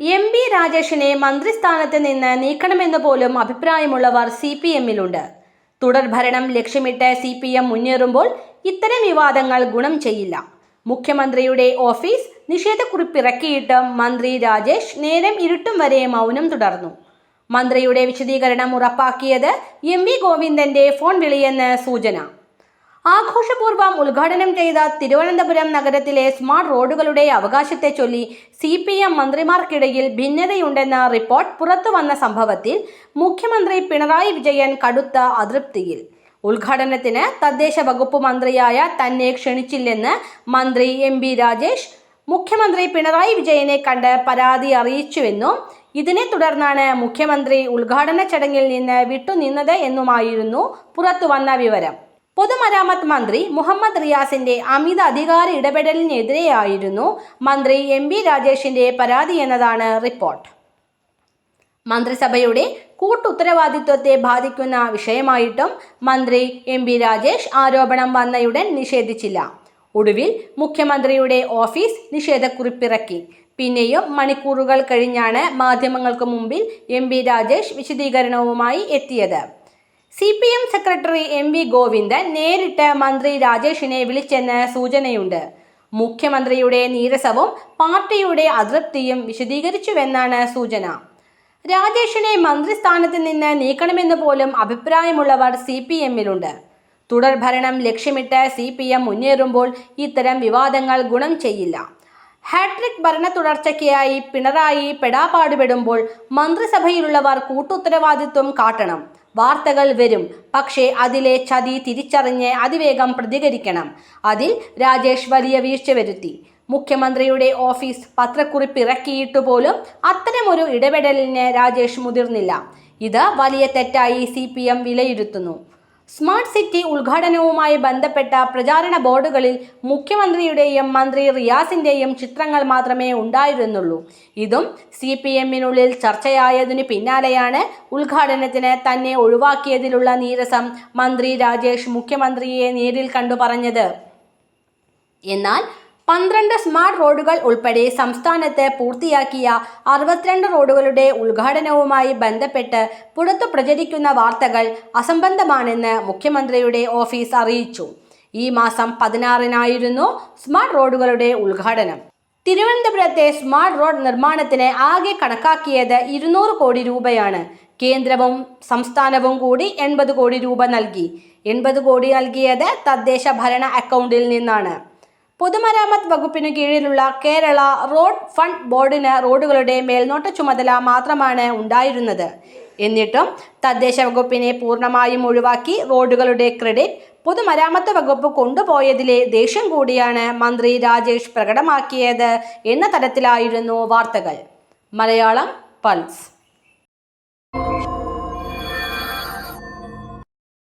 M B രാജേഷിനെ മന്ത്രിസ്ഥാനത്ത് നിന്ന് നീക്കണമെന്ന് പോലും അഭിപ്രായമുള്ളവർ C P എമ്മിലുണ്ട്. തുടർഭരണം ലക്ഷ്യമിട്ട് സി പി എം മുന്നേറുമ്പോൾ ഇത്തരം വിവാദങ്ങൾ ഗുണം ചെയ്യില്ല. മുഖ്യമന്ത്രിയുടെ ഓഫീസ് നിഷേധക്കുറിപ്പിറക്കിയിട്ട് മന്ത്രി രാജേഷ് നേരം ഇരുട്ടും വരെ മൗനം തുടർന്നു. മന്ത്രിയുടെ വിശദീകരണം ഉറപ്പാക്കിയത് എം വി ഗോവിന്ദന്റെ ഫോൺ വിളിയെന്ന് സൂചന. ആഘോഷപൂർവം ഉദ്ഘാടനം ചെയ്ത തിരുവനന്തപുരം നഗരത്തിലെ സ്മാർട്ട് റോഡുകളുടെ അവകാശത്തെ ചൊല്ലി സി പി എം മന്ത്രിമാർക്കിടയിൽ ഭിന്നതയുണ്ടെന്ന റിപ്പോർട്ട് പുറത്തുവന്ന സംഭവത്തിൽ മുഖ്യമന്ത്രി പിണറായി വിജയൻ കടുത്ത അതൃപ്തിയിൽ. ഉദ്ഘാടനത്തിന് തദ്ദേശ വകുപ്പ് മന്ത്രിയായ തന്നെ ക്ഷണിച്ചില്ലെന്ന് മന്ത്രി എം ബി രാജേഷ് മുഖ്യമന്ത്രി പിണറായി വിജയനെ കണ്ട് പരാതി അറിയിച്ചുവെന്നും ഇതിനെ തുടർന്നാണ് മുഖ്യമന്ത്രി ഉദ്ഘാടന ചടങ്ങിൽ നിന്ന് വിട്ടുനിന്നത് എന്നുമായിരുന്നു പുറത്തുവന്ന വിവരം. പൊതുമരാമത്ത് മന്ത്രി മുഹമ്മദ് റിയാസിന്റെ അമിത അധികാര ഇടപെടലിനെതിരെയായിരുന്നു മന്ത്രി എം ബി രാജേഷിന്റെ പരാതി എന്നതാണ് റിപ്പോർട്ട്. മന്ത്രിസഭയുടെ കൂട്ടുത്തരവാദിത്വത്തെ ബാധിക്കുന്ന വിഷയമായിട്ടും മന്ത്രി എം ബി രാജേഷ് ആരോപണം വന്നയുടൻ നിഷേധിച്ചില്ല. ഒടുവിൽ മുഖ്യമന്ത്രിയുടെ ഓഫീസ് നിഷേധക്കുറിപ്പിറക്കി. പിന്നെയും മണിക്കൂറുകൾ കഴിഞ്ഞാണ് മാധ്യമങ്ങൾക്ക് മുമ്പിൽ എം ബി രാജേഷ് വിശദീകരണവുമായി എത്തിയത്. C P M secretary M V Govindan നേരിട്ട് മന്ത്രി രാജേഷിനെ വിളിച്ചെന്ന് സൂചനയുണ്ട്. മുഖ്യമന്ത്രിയുടെ നീരസവും പാർട്ടിയുടെ അതൃപ്തിയും വിശദീകരിച്ചുവെന്നാണ് സൂചന. രാജേഷിനെ മന്ത്രിസ്ഥാനത്ത് നിന്ന് നീക്കണമെന്ന് പോലും അഭിപ്രായമുള്ളവർ സി പി എമ്മിലുണ്ട്. തുടർഭരണം ലക്ഷ്യമിട്ട് സി പി എം മുന്നേറുമ്പോൾ ഇത്തരം വിവാദങ്ങൾ ഗുണം ചെയ്യില്ല. ഹാട്രിക് ഭരണ തുടർച്ചയ്ക്കായി പിണറായി പെടാപാടുപെടുമ്പോൾ മന്ത്രിസഭയിലുള്ളവർ കൂട്ടുത്തരവാദിത്വം കാട്ടണം. വാർത്തകൾ വരും. പക്ഷേ അതിലെ ചതി തിരിച്ചറിഞ്ഞ് അതിവേഗം പ്രതികരിക്കണം. അതിൽ രാജേഷ് വലിയ വീഴ്ച വരുത്തി. മുഖ്യമന്ത്രിയുടെ ഓഫീസ് പത്രക്കുറിപ്പ് ഇറക്കിയിട്ട് പോലും അത്തരമൊരു ഇടപെടലിന് രാജേഷ് മുതിർന്നില്ല. ഇത് വലിയ തെറ്റായി സി വിലയിരുത്തുന്നു. സ്മാർട്ട് സിറ്റി ഉദ്ഘാടനവുമായി ബന്ധപ്പെട്ട പ്രചാരണ ബോർഡുകളിൽ മുഖ്യമന്ത്രിയുടെയും മന്ത്രി റിയാസിന്റെയും ചിത്രങ്ങൾ മാത്രമേ ഉണ്ടായിരുന്നുള്ളൂ. ഇതും സി പി എമ്മിനുള്ളിൽ ചർച്ചയായതിനു പിന്നാലെയാണ് ഉദ്ഘാടനത്തിന് തന്നെ ഒഴിവാക്കിയതിലുള്ള നീരസം മന്ത്രി രാജേഷ് മുഖ്യമന്ത്രിയെ നേരിൽ കണ്ടു പറഞ്ഞത്. എന്നാൽ പന്ത്രണ്ട് സ്മാർട്ട് റോഡുകൾ ഉൾപ്പെടെ സംസ്ഥാനത്ത് പൂർത്തിയാക്കിയ അറുപത്തിരണ്ട് റോഡുകളുടെ ഉദ്ഘാടനവുമായി ബന്ധപ്പെട്ട് പുറത്തു പ്രചരിക്കുന്ന വാർത്തകൾ അസംബന്ധമാണെന്ന് മുഖ്യമന്ത്രിയുടെ ഓഫീസ് അറിയിച്ചു. ഈ മാസം പതിനാറിനായിരുന്നു സ്മാർട്ട് റോഡുകളുടെ ഉദ്ഘാടനം. തിരുവനന്തപുരത്തെ സ്മാർട്ട് റോഡ് നിർമ്മാണത്തിന് ആകെ കണക്കാക്കിയത് ഇരുന്നൂറ് കോടി രൂപയാണ്. കേന്ദ്രവും സംസ്ഥാനവും കൂടി എൺപത് കോടി രൂപ നൽകി. എൺപത് കോടി നൽകിയത് തദ്ദേശ ഭരണ അക്കൗണ്ടിൽ നിന്നാണ്. പൊതുമരാമത്ത് വകുപ്പിന് കീഴിലുള്ള കേരള റോഡ് ഫണ്ട് ബോർഡിന് റോഡുകളുടെ മേൽനോട്ട ചുമതല മാത്രമാണ് ഉണ്ടായിരുന്നത്. എന്നിട്ടും തദ്ദേശ വകുപ്പിനെ പൂർണമായും ഒഴിവാക്കി റോഡുകളുടെ ക്രെഡിറ്റ് പൊതുമരാമത്ത് വകുപ്പ് കൊണ്ടുപോയതിലെ ദേഷ്യം കൂടിയാണ് മന്ത്രി രാജേഷ് പ്രകടമാക്കിയത് എന്ന തരത്തിലായിരുന്നു വാർത്തകൾ. മലയാളം പൾസ്.